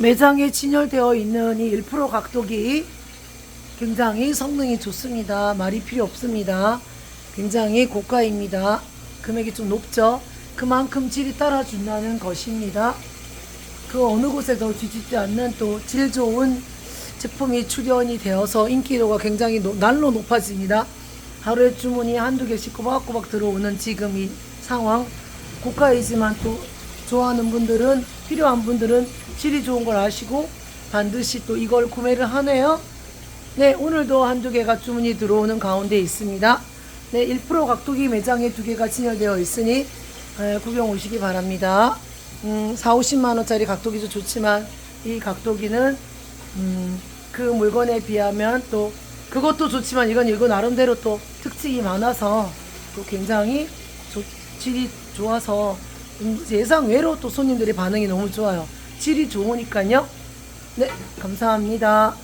매장에 진열되어 있는 이 1% 각도기 굉장히 성능이 좋습니다. 말이 필요 없습니다. 굉장히 고가입니다. 금액이 좀 높죠? 그만큼 질이 따라준다는 것입니다. 그 어느 곳에도 뒤집지 않는 또 질 좋은 제품이 출연이 되어서 인기도가 굉장히 노- 날로 높아집니다. 하루에 주문이 한두 개씩 꼬박꼬박 들어오는 지금 이 상황 고가이지만 또 좋아하는 분들은 필요한 분들은 질이 좋은 걸 아시고 반드시 또 이걸 구매를 하네요. 네, 오늘도 한두 개가 주문이 들어오는 가운데 있습니다. 네, 1% 각도기 매장에 두 개가 진열되어 있으니 에, 구경 오시기 바랍니다. 음, 4, 50만 원짜리 각도기도 좋지만 이 각도기는 음, 그 물건에 비하면 또 그것도 좋지만 이건 이거 나름대로 또 특징이 많아서 또 굉장히 조- 질이 좋아서 음, 예상 외로 또 손님들의 반응이 너무 좋아요. 질이 좋으니까요. 네, 감사합니다.